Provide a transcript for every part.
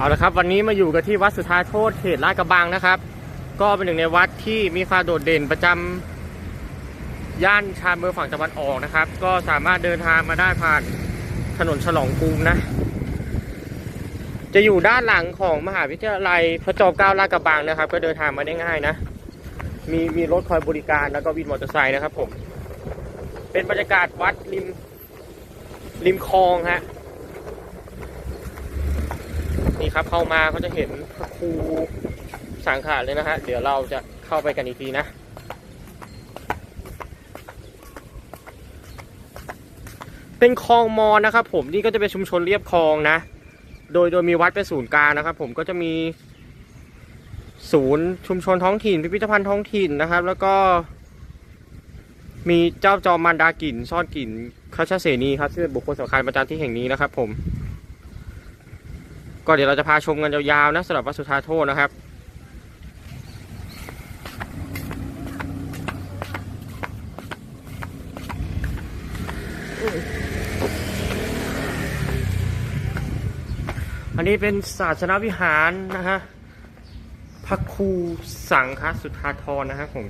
เอาละครับวันนี้มาอยู่กันที่วัดสุธาโทษเขตลาดกระบังนะครับ ก็เป็นหนึ่งในวัดที่มีความโดดเด่นประจำย่านชานเมืองฝั่งตะวันออกนะครับ ก็สามารถเดินทางมาได้ผ่านถนนฉลองกรุงนะ จะอยู่ด้านหลังของมหาวิทยาลัยพระจอมเกล้าลาดกระบังนะครับ ก็เดินทางมาได้ง่ายนะ มีมีรถคอยบริการแล้วก็วินมอเตอร์ไซค์นะครับผมเป็นบรรยากาศวัดริมริมคลองฮะ นี่ครับเข้ามาก็จะเห็นพระครูสังขารเลยนะฮะ เดี๋ยวเราจะเข้าไปกันอีกทีนะ เป็นคลองมอนนะครับ ผมนี่ก็จะเป็นชุมชนเรียบคลองนะ โดยโดยมีวัดเป็นศูนย์กลางนะครับ ผมก็จะมีศูนย์ชุมชนท้องถิ่น พิพิธภัณฑ์ท้องถิ่นนะครับ แล้วก็ มีเจ้าจอมมารดากลิ่นซ่อนกลิ่นข้าชาเสนีครับซึ่งเป็นบุคคลสำคัญประจำที่แห่งนี้นะครับ ผม ก็เดี๋ยวเราจะพาชมกันยาวๆนะสำหรับวัดสุธาโทษนะครับอันนี้เป็นศาสนวิหารนะฮะพระครูสังฆสุธาธรนะครับผม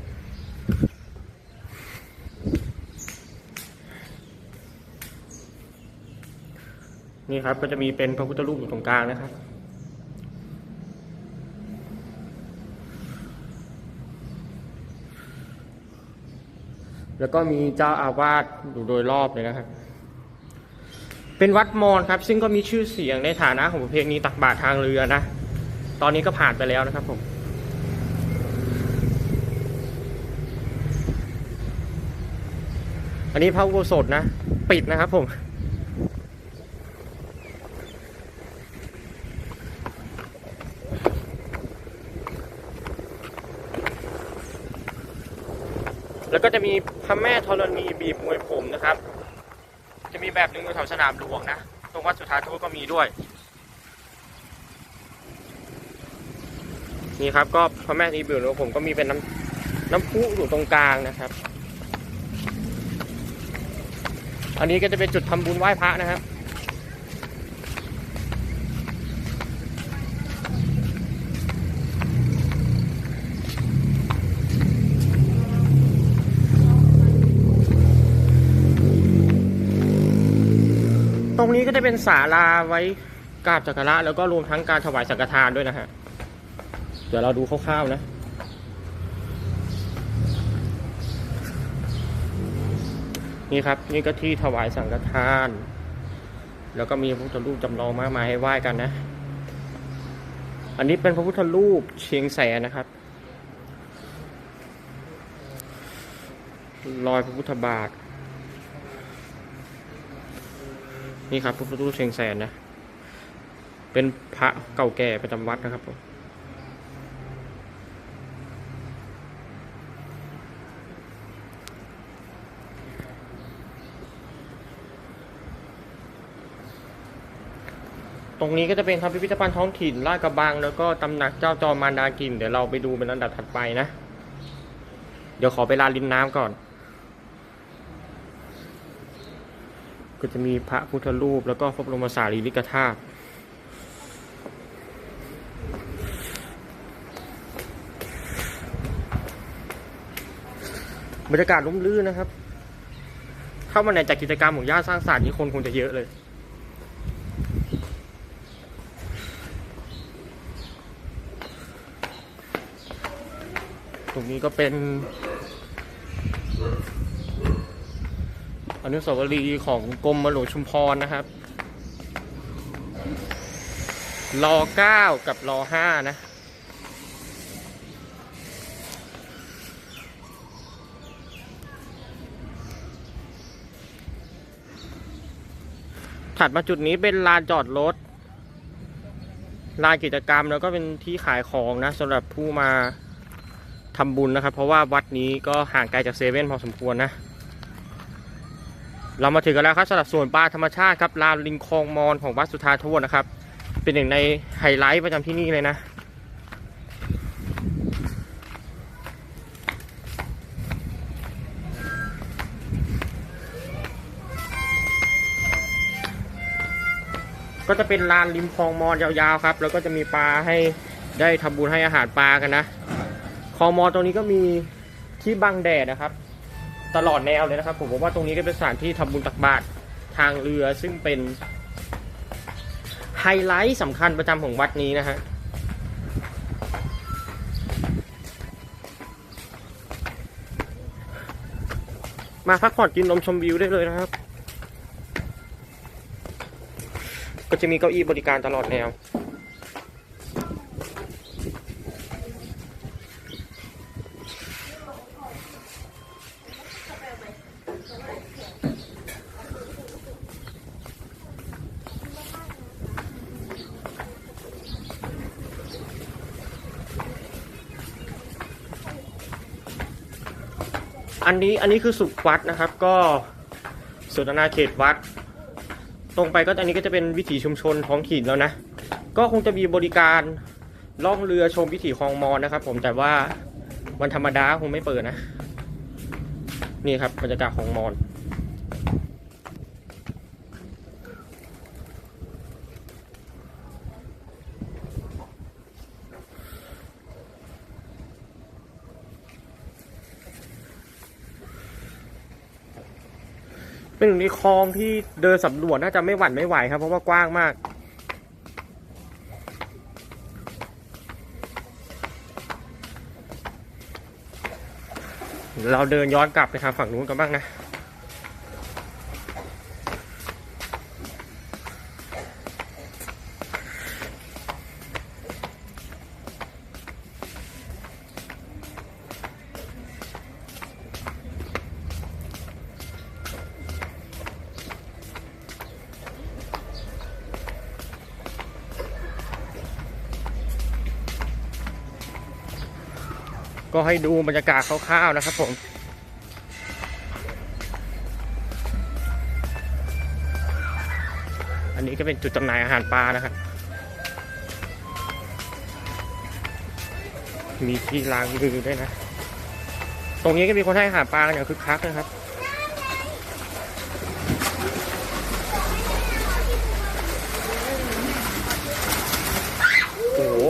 นี่ครับก็จะมีเป็นพระพุทธรูปอยู่ตรงกลางนะครับ แล้วก็มีเจ้าอาวาสอยู่โดยรอบเลยนะครับ เป็นวัดมอญครับ ซึ่งก็มีชื่อเสียงในฐานะของประเพณีตักบาตรทางเรือนะ ตอนนี้ก็ผ่านไปแล้วนะครับผมอันนี้พระอุโบสถนะ ปิดนะครับผม แล้วก็จะมีพระแม่ธรณีบีบมวยผมนะครับ จะมีแบบหนึ่งอยู่แถวสนามหลวงนะ ตรงวัดสุธาโทก็มีด้วย นี่ครับก็พระแม่ธรณีบีบมวยผมก็มีเป็นน้ำน้ำพุอยู่ตรงกลางนะครับ อันนี้ก็จะเป็นจุดทำบุญไหว้พระนะครับ รงนี้ก็จะเป็นศาลาไว้กราบสักการะแล้วก็รวมทั้งการถวายสังฆทานด้วยนะฮะ เดี๋ยวเราดูคร่าวๆนะนี่ครับนี่ก็ที่ถวายสังฆทาน แล้วก็มีพระพุทธรูปจำลองมากมายให้ไหว้กันนะ อันนี้เป็นพระพุทธรูปเชียงแสนนะครับ รอยพระพุทธบาท นี่ครับพระพุทธรูปเชียงแสนนะ เป็นพระเก่าแก่ประจำวัดนะครับผมตรงนี้ก็จะเป็นครับพิพิธภัณฑ์ท้องถิ่นลาดกระบัง แล้วก็ตำหนักเจ้าจอมมารดากิน เดี๋ยวเราไปดูเป็นอันดับถัดไปนะ เดี๋ยวขอไปลานริมน้ำก่อน ก็จะมีพระพุทธรูป แล้วก็พระบรมสารีริกธาตุบรรยากาศร่มรื่นนะครับถ้าวันไหนจัดกิจกรรมของย่านสร้างสรรค์นี่คนคงจะเยอะเลย ตรงนี้ก็เป็น นุสาวรีย์ของกรมหลวงชุมพรนะครับรอเก้ากับรอห้านะ ถัดมาจุดนี้เป็นลานจอดรถ ลานกิจกรรมแล้วก็เป็นที่ขายของนะสำหรับผู้มาทำบุญนะครับ เพราะว่าวัดนี้ก็ห่างไกลจากเซเว่นพอสมควรนะ เรามาถึงกันแล้วครับสำหรับสวนปลาธรรมชาติครับลานลิงคลองมอนของวัดสุธาโทษนะครับ เป็นหนึ่งในไฮไลท์ประจำที่นี่เลยนะก็จะเป็นลานริมคลองมอนยาวๆครับ แล้วก็จะมีปลาให้ได้ทำบุญให้อาหารปลากันนะคลองมอนตรงนี้ก็มีที่บังแดดนะครับ ตลอดแนวเลยนะครับ ผมผมว่าตรงนี้ก็เป็นสถานที่ทำบุญตักบาตรทางเรือซึ่งเป็นไฮไลท์สำคัญประจำของวัดนี้นะฮะมาพักผ่อนกินนมชมวิวได้เลยนะครับ ก็จะมีเก้าอี้บริการตลอดแนว อันนี้อันนี้คือสุขวัดนะครับ ก็สุดอาณาเขตวัด ตรงไปก็อันนี้ก็จะเป็นวิถีชุมชนท้องถิ่นแล้วนะ ก็คงจะมีบริการล่องเรือชมวิถีคลองมอนนะครับ ผมแต่ว่าวันธรรมดาคงไม่เปิดนะ นี่ครับบรรยากาศของมอน หนึ่งในคลองที่เดินสำรวจน่าจะไม่หวั่นไม่ไหวครับ เพราะว่ากว้างมากเราเดินย้อนกลับไปทางฝั่งนู้นกันบ้างนะ ก็ให้ดูบรรยากาศคร่าวๆนะครับผมอันนี้ก็เป็นจุดจำหน่ายอาหารปลานะครับ มีที่ล้างมือด้วยนะ ตรงนี้ก็มีคนให้อาหารปลากันอย่างคึกคักนะครับ โอ้โห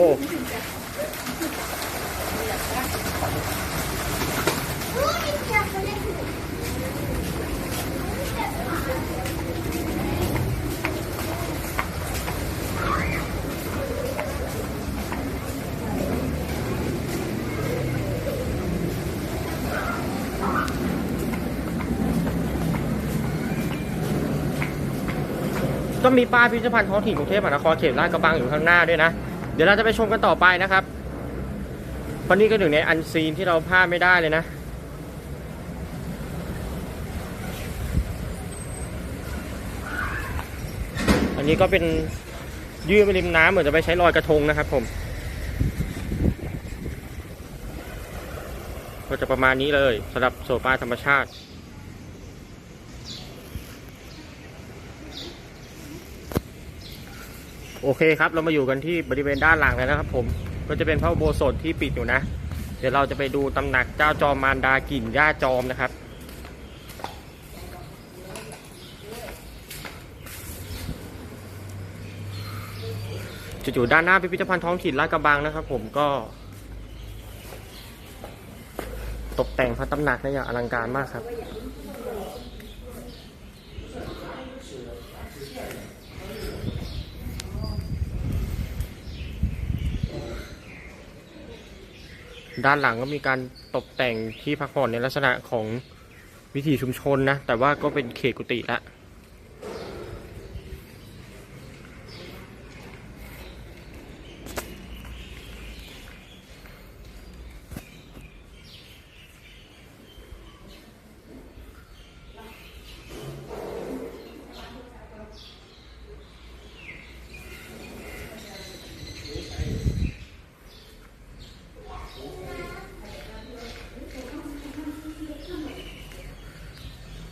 ก็มีป้ายพิพิธภัณฑ์ท้องถิ่นกรุงเทพมหานครเขตลาดกระบังอยู่ข้างหน้าด้วยนะ เดี๋ยวเราจะไปชมกันต่อไปนะครับเพราะนี่ก็หนึ่งในอันซีนที่เราพลาดไม่ได้เลยนะอันนี้ก็เป็นยื่นไปริมน้ำเหมือนจะไปใช้ลอยกระทงนะครับ ผม ก็จะประมาณนี้เลยสำหรับโซฟาธรรมชาติ โอเคครับเรามาอยู่กันที่บริเวณด้านหลังแล้วนะครับ ผมก็จะเป็นพระอุโบสถที่ปิดอยู่นะ เดี๋ยวเราจะไปดูตำหนักเจ้าจอมมารดากิ่นย่าจอมนะครับจะอยู่ด้านหน้าพิพิธภัณฑ์ท้องถิ่นลาดกระบังนะครับ ผมก็ ตกแต่งพระตำหนักได้อย่างอลังการมากครับ ด้านหลังก็มีการตกแต่งที่พักผ่อนในลักษณะของวิถีชุมชนนะ แต่ว่าก็เป็นเขตกุฏิละ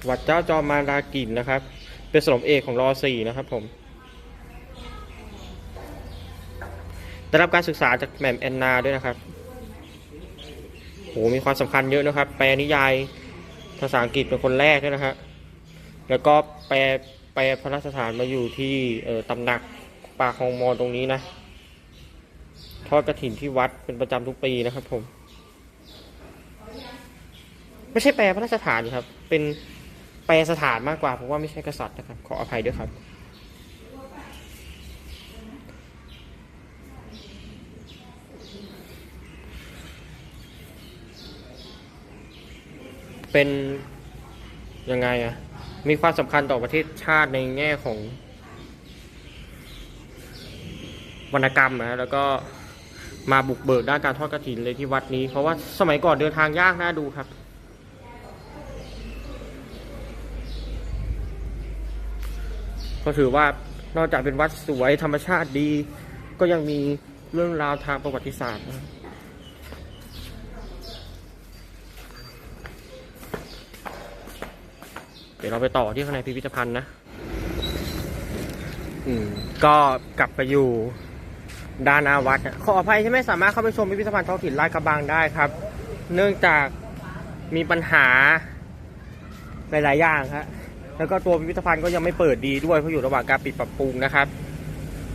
วัดเจ้าจอมมารากินนะครับ เป็นสนมเอกของรอสี่นะครับผมได้รับการศึกษาจากแหม่มแอนนาด้วยนะครับโหมีความสำคัญเยอะนะครับ แปลนิยายภาษาอังกฤษเป็นคนแรกด้วยนะฮะแล้วก็แปลแปลพระราชฐานมาอยู่ที่ตำหนักป่าคลองมอตรงนี้นะ ทอดกระถินที่วัดเป็นประจำทุกปีนะครับผม ไม่ใช่แปลพระราชฐานครับ เป็น แปลสถานมากกว่าเพราะว่าไม่ใช่กษัตริย์นะครับ ขออภัยด้วยครับ เป็นยังไงอะมีความสำคัญต่อประเทศชาติในแง่ของ วรรณกรรมนะแล้วก็มาบุกเบิกด้านการทอดกระถินเลยที่วัดนี้ เพราะว่าสมัยก่อนเดินทางยากน่าดูครับ ก็ถือว่านอกจากเป็นวัดสวยธรรมชาติดี ก็ยังมีเรื่องราวทางประวัติศาสตร์นะเดี๋ยวเราไปต่อที่ข้างในพิพิธภัณฑ์นะก็กลับไปอยู่ด้านหนาวัด ขออภัยที่ไม่สามารถเข้าไปชมพิพิธภัณฑ์ท้องถิ่นลาดกระบังได้ครับ เนื่องจากมีปัญหาหลายๆอย่างครับ แล้วก็ตัวพิพิธภัณฑ์ก็ยังไม่เปิดดีด้วยเพราะอยู่ระหว่างการปิดปรับปรุงนะครับ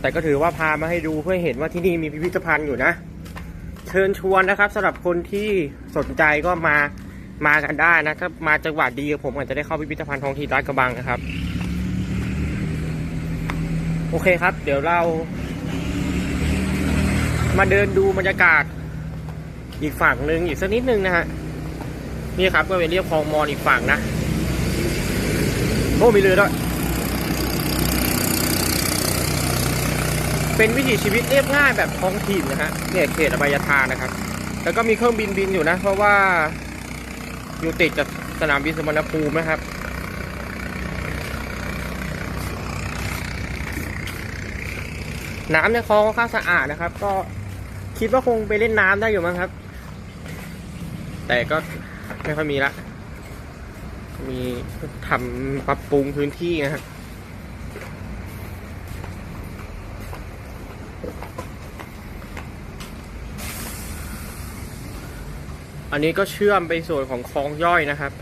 แต่ก็ถือว่าพามาให้ดูเพื่อเห็นว่าที่นี่มีพิพิธภัณฑ์อยู่นะ เชิญชวนนะครับสำหรับคนที่สนใจก็มามากันได้นะถ้ามาจังหวัดดีผมอาจจะได้เข้าพิพิธภัณฑ์ท้องถิ่นลาดกระบังนะครับ โอเคครับ เดี๋ยวเรา มาเดินดูบรรยากาศ อีกฝั่งหนึ่งอีกสักนิดนึงนะฮะนี่ครับก็เป็นเรียบคลองมอนอีกฝั่งนะ โอ้มีเรือด้วย เป็นวิถีชีวิตเรียบง่ายแบบท้องถิ่นนะฮะเนี่ยเขตอบายทานนะครับ แล้วก็มีเครื่องบินบินอยู่นะ เพราะว่าอยู่ติดกับสนามบินสมรภูมินะครับน้ำในคลองค่อนข้างสะอาดนะครับ ก็คิดว่าคงไปเล่นน้ำได้อยู่มั้งครับ แต่ก็ไม่ค่อยมีละ มีทำปรับปรุงพื้นที่นะครับอันนี้ก็เชื่อมไปส่วนของคลองย่อยนะครับ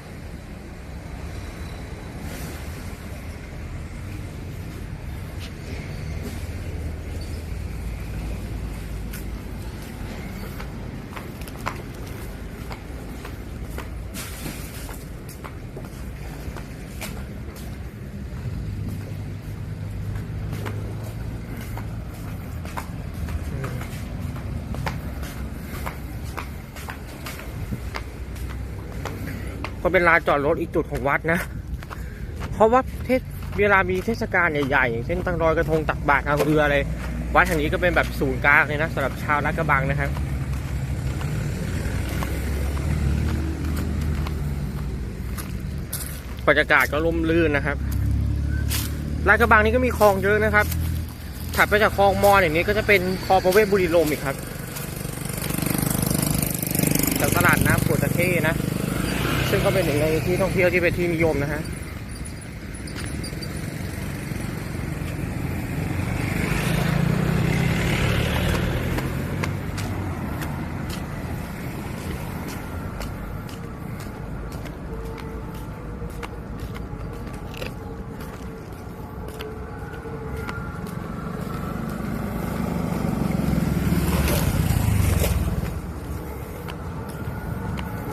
เป็นลานจอดรถอีกจุดของวัดนะ เพราะว่าเทศเวลามีเทศกาลใหญ่ๆอย่างเช่นตั้งรอยกระทงตักบาตรทางเรืออะไร วัดแห่งนี้ก็เป็นแบบศูนย์กลางเลยนะสำหรับชาวลาดกระบังนะครับบรรยากาศก็ร่มรื่นนะครับลาดกระบังนี้ก็มีคลองเยอะนะครับ ถัดไปจากคลองมอนอย่างนี้ก็จะเป็นคลองประเวศบุรีรมย์อีกครับจากตลาดน้ำปัวตะเข้นะ ซึ่งก็เป็นหนึ่งในที่ท่องเที่ยวที่เป็นที่นิยมนะฮะ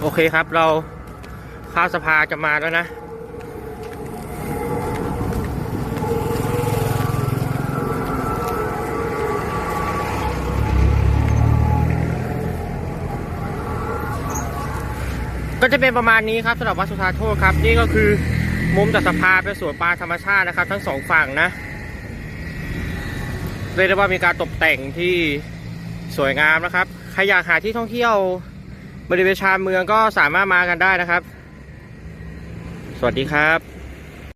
โอเคครับเรา ข้าวสภาจะมาแล้วนะ ก็จะเป็นประมาณนี้ครับสำหรับวัดสุธาโทษครับ นี่ก็คือมุมจากสภาเป็นสวนปลาธรรมชาตินะครับ ทั้งสองฝั่งนะเรียกได้ว่ามีการตกแต่งที่สวยงามนะครับ ใครอยากหาที่ท่องเที่ยวบริเวณชานเมืองก็สามารถมากันได้นะครับ สวัสดีครับ